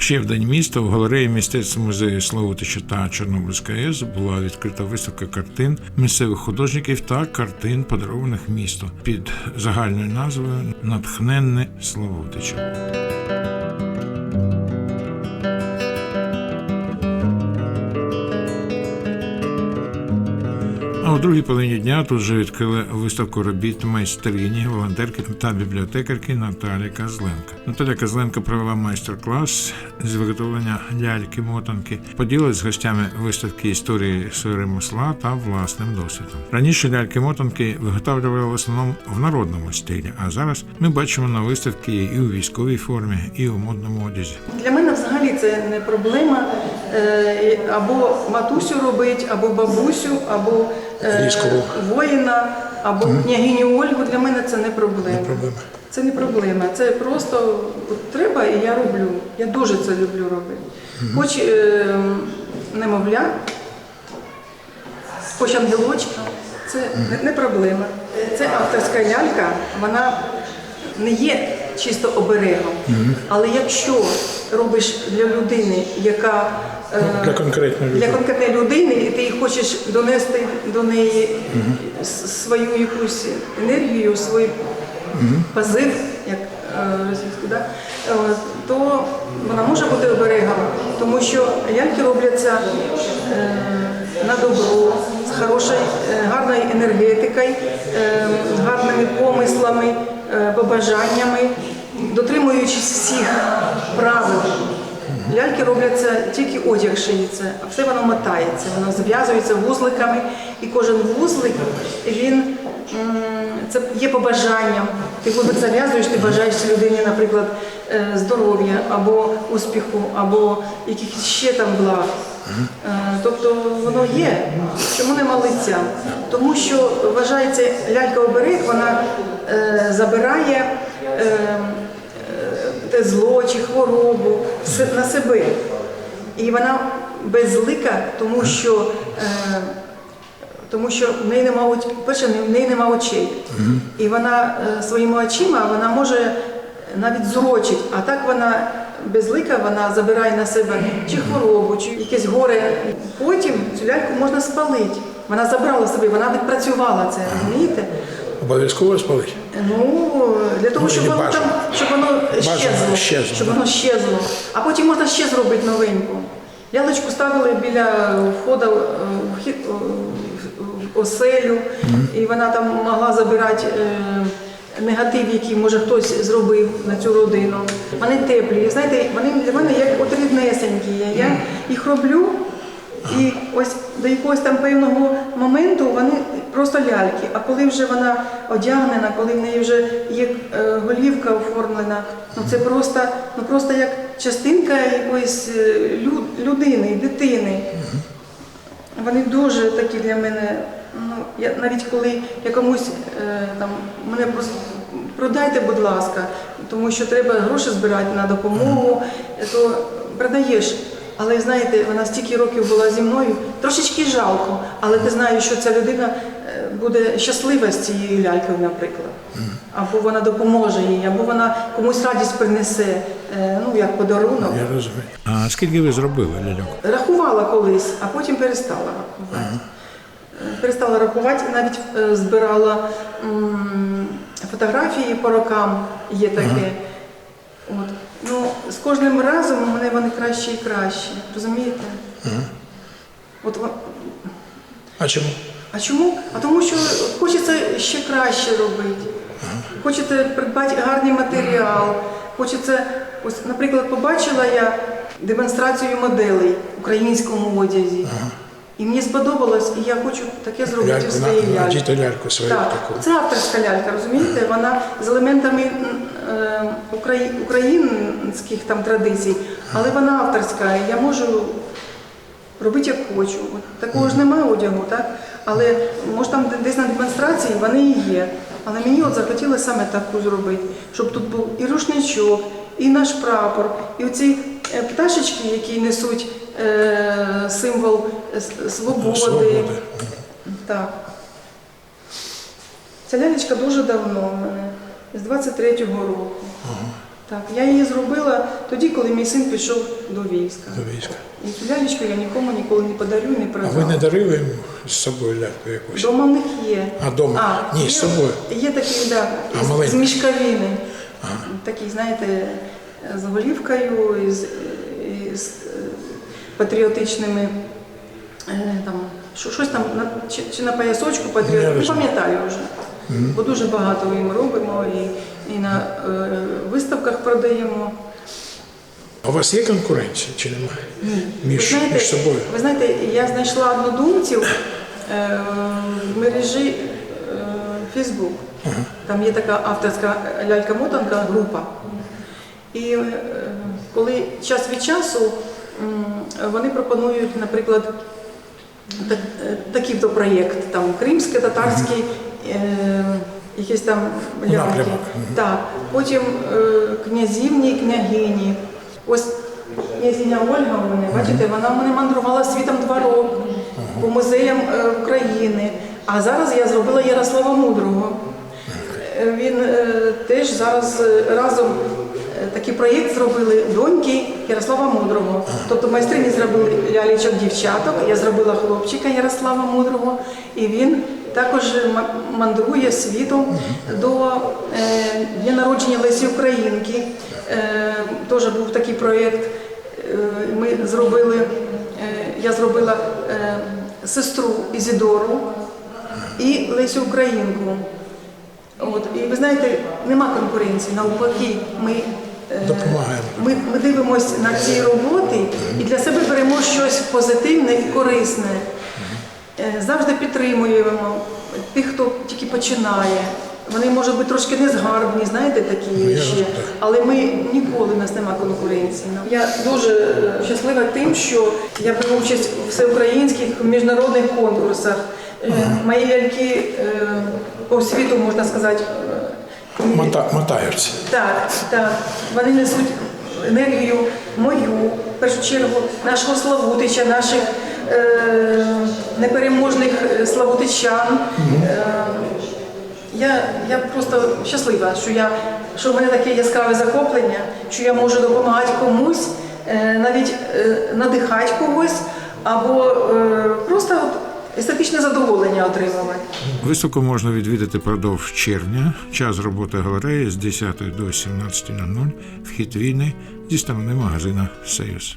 Ще в день міста в галереї мистецтва музею Славутича та Чорнобильська АЕС була відкрита виставка картин місцевих художників та картин, подарованих місту під загальною назвою Натхненне Славутича. Другій половині дня тут же відкрили виставку робіт майстрині, волонтерки та бібліотекарки Наталі Козленко. Наталя Козленко провела майстер-клас з виготовлення ляльки-мотанки, поділилась з гостями виставки історії свого ремесла та власним досвідом. Раніше ляльки-мотанки виготовлювали в основному в народному стилі, а зараз ми бачимо на виставці і у військовій формі, і у модному одязі. Для мене взагалі це не проблема е, або матусю робити, або бабусю, або е, воїна, або княгиню Ольгу. Для мене це не проблема. проблема. Це не проблема. Це просто от треба і я роблю. Я дуже це люблю робити. Хоч е, немовля, хоч ангелочка, це не, не проблема. Це авторська лялька, вона не є чисто оберегом. Але якщо робиш для людини, яка е, Для конкретної для людини. конкретної людини, і ти хочеш донести до неї свою якусь енергію, свій позив, як е, да? Е, то вона може бути оберегом, тому що ляльки робляться на добро, з хорошою, гарною енергетикою, гарними помислами, побажаннями, дотримуючись всіх правил. Ляльки робляться тільки одяг шиється, а все воно мотається, воно зв'язується вузликами, і кожен вузлик він це є побажанням. Ти вузлик зав'язуєш, ти бажаєш людині, наприклад, е, здоров'я або успіху, або якихось ще там благ. Е, Тобто воно є. Чому нема лиця? Тому що вважається лялька оберег, вона е, забирає. е, те зло чи хворобу на себе. І вона безлика, тому що, е, тому що в неї нема, перше, в неї нема очей. І вона е, своїми очима вона може навіть зурочить, а так вона безлика, вона забирає на себе чи хворобу, чи якесь горе. Потім цю ляльку можна спалити. Вона забрала собі, вона відпрацювала це, розумієте? Обов'язково спалить. Ну, для того, Ну, щоб і воно бажано. там, щоб воно щезло, щезло, щоб да. воно щезло. А потім можна ще зробити новеньку. Ялочку ставили біля входу е, в хід- е, в оселю, і вона там могла забирати е, негатив, який може хтось зробив на цю родину. Вони теплі. Знаєте, вони для мене як от ріднесенькі. Я їх роблю. І ось до якогось там певного моменту вони просто ляльки. А коли вже вона одягнена, коли в неї вже є е, голівка оформлена, ну це просто, ну просто як частинка якоїсь е, людини, дитини. Вони дуже такі для мене. Ну, я навіть коли я комусь е, там мене просто продайте, будь ласка, тому що треба гроші збирати на допомогу, то продаєш. Але знаєте, вона стільки років була зі мною, трошечки жалко, але ти знаєш, що ця людина е, буде щаслива з цією лялькою, наприклад. Або вона допоможе їй, або вона комусь радість принесе, е, ну як подарунок. Я розумію. А скільки ви зробили ляльок? Рахувала колись, а потім перестала рахувати. Е, Перестала рахувати, навіть збирала м, фотографії по рокам, є таке. От. Ну, з кожним разом у мене вони краще і краще. Розумієте? От, А чому? а чому? А тому що хочеться ще краще робити. Хочеться придбати гарний матеріал. Хочеться, ось, наприклад, побачила я демонстрацію моделей в українському одязі. І мені сподобалось, і я хочу таке зробити Ляльку, своїй на- ляльці. надіти ляльку свою Так, таку. це авторська лялька, розумієте? Вона з елементами українських там традицій, але вона авторська. Я можу робити як хочу. Такого ж немає одягу, так? Але може там десь на демонстрації вони і є. Але мені от захотілося саме таку зробити, щоб тут був і рушничок, і наш прапор, і оці е, пташечки, які несуть е, символ е, свободи. Свободи. Так. Ця лялечка дуже давно в мене, з 23-го року. Так, я її зробила тоді, коли мій син пішов до війська. до війська. І цю лялечку я нікому ніколи не подарю, не А ви не дарили йому з собою ляльку якусь? Дома в них є. А, дома? Ні, є, з собою. Є такий, да, А, з, маленький? з мішкавіни. Такий, знаєте, з голівкою, з, з е, патріотичними. е, Там, що- щось там чи, чи на поясочку Я не пам'ятаю вже. Бо дуже багато їм робимо і, і на е, виставках продаємо. А у вас є конкуренція чи немає? Ви Між, знаєте, між собою? ви знаєте, я знайшла однодумців е, в мережі е, Facebook. Там є така авторська лялька-мотанка група. І е, коли час від часу вони пропонують, наприклад, так, е, такий то проєкт, там кримський, татарський, е, якісь там ляльки. Так. Потім е, князівні, княгині. Ось князиня Ольга у мене, бачите, вона в мене мандрувала світом два роки по музеям е, України. А зараз я зробила Ярослава Мудрого. Е, Він е, теж зараз е, разом е, такий проєкт зробили доньки Ярослава Мудрого. Тобто майстрині зробили лялечок дівчаток, я зробила хлопчика Ярослава Мудрого, і він також мандрує світом до е, дня народження Лесі Українки. Е, Теж був такий проєкт. Е, Ми зробили, я зробила сестру Ізідору і Лесю Українку. От, і ви знаєте, нема конкуренції, навпаки, ми, Допомагаємо. ми, ми дивимося на ці роботи і для себе беремо щось позитивне і корисне. Е, Завжди підтримуємо тих, хто тільки починає. Вони можуть бути трошки незгарбні, знаєте, такі Ну, ще. Але ми ніколи у нас нема конкуренції. Я дуже е, щаслива тим, що я беру участь у всеукраїнських міжнародних конкурсах. Е, Мої ляльки е, по світу, можна сказати, е, Мота, мотаються. так, так. Вони несуть енергію мою, в першу чергу, нашого Славутича, наших е, непереможних е, славутичан. Е, я, я просто щаслива, що, я, що в мене таке яскраве захоплення, що я можу допомагати комусь, е, навіть е, надихати когось, або е, просто от естетичне задоволення отримали. Високо можна відвідати продовж червня. Час роботи галереї з 10 до 17.00. Вхід війни зі сторони магазина Союз.